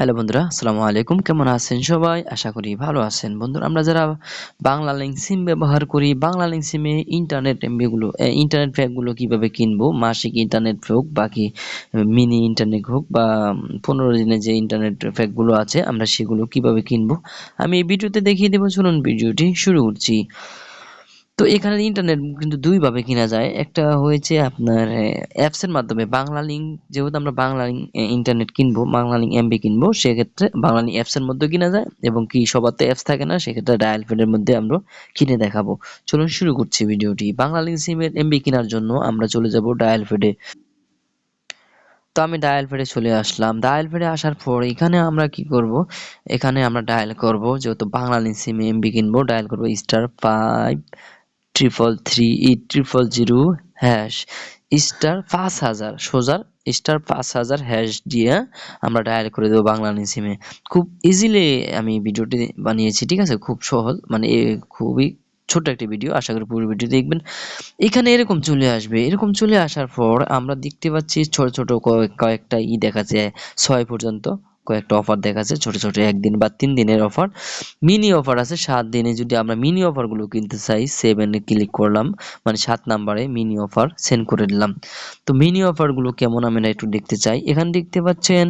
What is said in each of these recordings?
Hello বন্ধুরা, আসসালামু আলাইকুম। কেমন আছেন সবাই? আশা করি ভালো আছেন। বন্ধুরা, আমরা যারা বাংলা লিঙ্ক সিম ব্যবহার করি, বাংলা লিঙ্ক সিমে ইন্টারনেট এমবিগুলো ইন্টারনেট প্যাকগুলো কীভাবে কিনবো? মাসিক ইন্টারনেট হোক, বাকি মিনি ইন্টারনেট হোক বা পনেরো দিনের যে ইন্টারনেট প্যাকগুলো আছে, আমরা সেগুলো কীভাবে কিনবো? আমি এই ভিডিওতে দেখিয়ে দেবো। চলুন ভিডিওটি শুরু করছি। তো এখানে ইন্টারনেট কিন্তু দুইভাবে কিনা যায়। একটা হয়েছে আপনার অ্যাপসের মাধ্যমে বাংলা লিঙ্ক যেহেতু আমরা বাংলা লিঙ্ক ইন্টারনেট কিনবো, বাংলা লিঙ্ক এমবি কিনবো, সেক্ষেত্রে বাংলা লিঙ্ক অ্যাপসের মধ্যে কিনা যায় এবং কি সবার তো অ্যাপস থাকে না, সেক্ষেত্রে ডায়াল ফেডের মধ্যে আমরা কিনে দেখাবো। চলুন শুরু করছি ভিডিওটি। বাংলা লিঙ্ক সিমের এমবি কেনার জন্য আমরা চলে যাব ডায়াল ফেডে তো আমি ডায়াল ফেডে চলে আসলাম। ডায়াল ফেডে আসার পর এখানে আমরা কি করব? এখানে আমরা ডায়াল করব, যেহেতু বাংলা লিঙ্ক সিমে এমবি কিনবো ডায়াল করব star five triple three triple zero hash star পাঁচ হাজার সোজার স্টার পাঁচ হাজার হ্যাশ দিয়ে আমরা ডায়াল করে দেবো বাংলা সিমে খুব ইজিলি আমি ভিডিওটি বানিয়েছি, ঠিক আছে? খুব সহজ মানে খুবই ছোট্ট একটি ভিডিও আশা করি পুরো ভিডিও দেখবেন। এখানে এরকম চলে আসবে। এরকম চলে আসার পর আমরা দেখতে পাচ্ছি ছোট ছোট কয়েকটা ই দেখা যায়, ছয় পর্যন্ত। কয়েকটা অফার দেখাচ্ছে, ছোট ছোট একদিন বা তিন দিনের অফার মিনি অফার আছে, সাত দিনে যদি আমরা মিনি অফারগুলো কিনতে চাই সেভেনে ক্লিক করলাম মানে সাত নাম্বারে মিনি অফার সেন্ড করে দিলাম। তো মিনি অফারগুলো কেমন আমরা একটু দেখতে চাই? এখানে দেখতে পাচ্ছেন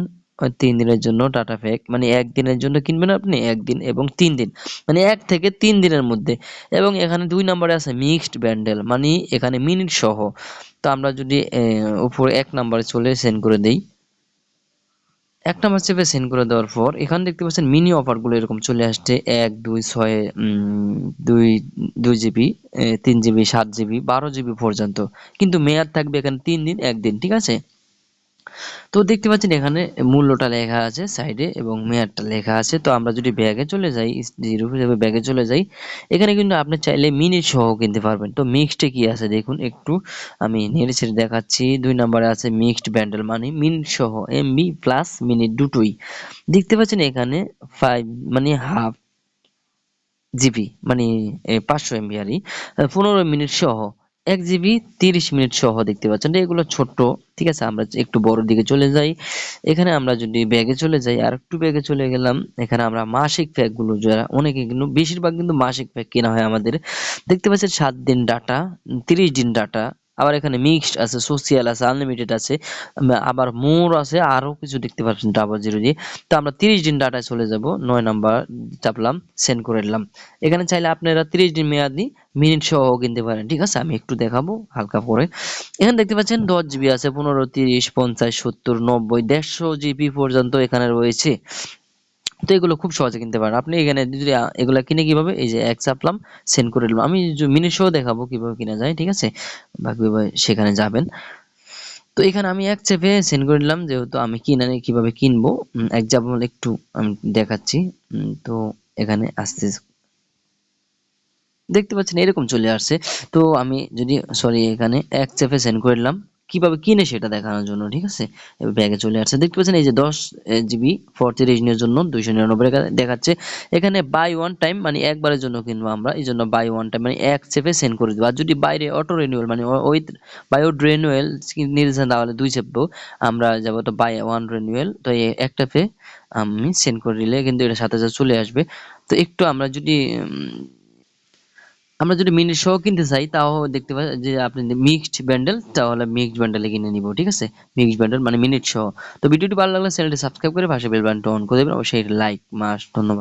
তিন দিনের জন্য টাটা প্যাক মানে একদিনের জন্য কিনবেন আপনি? একদিন এবং তিন দিন মানে এক থেকে তিন দিনের মধ্যে। এবং এখানে দুই নম্বরে আছে মিক্সড ব্যান্ডেল মানে এখানে মিনিট সহ। তো আমরা যদি উপরে এক নম্বরে চলে সেন্ড করে দেই। এক নাম্বার চেপে সেন্ড করে দেওয়ার পর, এখানে দেখতে পাচ্ছেন মিনি অফারগুলো এরকম চলে আসছে, এক, দুই, ছয় দুই দুই জিবি তিন জিবি সাত জিবি বারো জিবি পর্যন্ত। কিন্তু মেয়াদ থাকবে এখানে তিন দিন, একদিন, ঠিক আছে? তো দেখতে পাচ্ছেন এখানে মূল্যটা লেখা আছে সাইডে এবং মেয়াদটা লেখা আছে। তো আমরা যদি ব্যাগে চলে যাই জিরো হিসেবে ব্যাগে চলে যাই, এখানে কিন্তু আপনি চাইলে মিনিট সহ কিনতে পারবেন। তো মিক্সডে কি আছে দেখুন, একটু আমি নেড়ে ছেড়ে দেখাচ্ছি। দুই নম্বরে আছে মিক্সড ব্যান্ডেল মানে মিনিট সহ এমবি প্লাস মিনিট দুটোই। দেখতে পাচ্ছেন এখানে ফাইভ মানে হাফ জিবি মানে পাঁচশো এমবি আরই পনেরো মিনিট সহ। এক জিবি তিরিশ মিনিট সহ দেখতে পাচ্ছেন। এগুলো ছোট্ট, ঠিক আছে? আমরা একটু বড় দিকে চলে যাই। এখানে আমরা যদি ব্যাগে চলে যাই, আর একটু ব্যাগে চলে গেলাম। এখানে আমরা মাসিক প্যাকগুলো যারা অনেকে কিন্তু, বেশিরভাগ কিন্তু মাসিক প্যাক কেনা হয় আমাদের। দেখতে পাচ্ছেন, সাত দিন ডাটা, তিরিশ দিন ডাটা আবার এখানে মিক্সড আছে সোশিয়াল আছে আনলিমিটেড আছে আবার মোর আছে, আরও কিছু দেখতে পাচ্ছেন ডাবল জিরো দিয়ে। তো আমরা তিরিশ দিন ডাটায় চলে যাব, নয় নাম্বার চাপলাম সেন্ড করে দিলাম এখানে চাইলে আপনারা তিরিশ দিন মেয়াদি মিনিট সহ কিনতে পারেন, ঠিক আছে? আমি একটু দেখাবো হালকা করে। এখানে দেখতে পাচ্ছেন দশ জিবি আছে, পনেরো, তিরিশ, পঞ্চাশ, সত্তর, নব্বই, দেড়শো জিবি পর্যন্ত এখানে রয়েছে। তো এগুলো খুব সহজে কিনতে পারেন। আপনি এখানে যদি এগুলো কিনে কীভাবে, এই যে এক চাপলাম সেন্ড করে দিলাম আমি সহ দেখাবো কীভাবে কিনা যায়, ঠিক আছে? বাকি সেখানে যাবেন। তো এখানে আমি এক চেপে সেন্ড করে দিলাম যেহেতু আমি কিনে কীভাবে কিনবো এক্সাম্পল একটু আমি দেখাচ্ছি। তো এখানে আসতে দেখতে পাচ্ছেন এরকম চলে আসছে। তো আমি যদি সরি এখানে এক চেপে সেন্ড করে দিলাম কীভাবে কিনে সেটা দেখানোর জন্য, ঠিক আছে? ব্যাগে চলে আসছে। দেখতে পাচ্ছেন, এই যে দশ জিবি ফোরটি রিজনের জন্য, দুইশো নিরানব্বই দেখাচ্ছে। এখানে বাই ওয়ান টাইম মানে একবারের জন্য কিনবো আমরা, এই জন্য বাই ওয়ান টাইম মানে এক চেপে সেন্ড করে দেবো। আর যদি বাইরে অটো রিনিউয়াল মানে উইথ বাই ওড রিনিউয়াল নির্দেশন তাহলে দুই চেপবো আমরা যাব তো বাই ওয়ান রিনিউয়াল তো একটা পে আমি সেন্ড করে দিলে কিন্তু এটা সাথে সাথে চলে আসবে। তো একটু আমরা যদি আমরা যদি মিনিট সহ কিনতে চাই, তাও দেখতে পাই যে আপনি মিক্সড ব্যান্ডেল তাহলে মিক্সড ব্যান্ডেলে কিনে নিব, ঠিক আছে? মিক্সড ব্যান্ডেল মানে মিনিট সহ। তো ভিডিওটি ভালো লাগলে চ্যানেলটি সাবস্ক্রাইব করে পাশে বেল বাটনটা অন করে দেবেন। অবশ্যই লাইক মাস, ধন্যবাদ।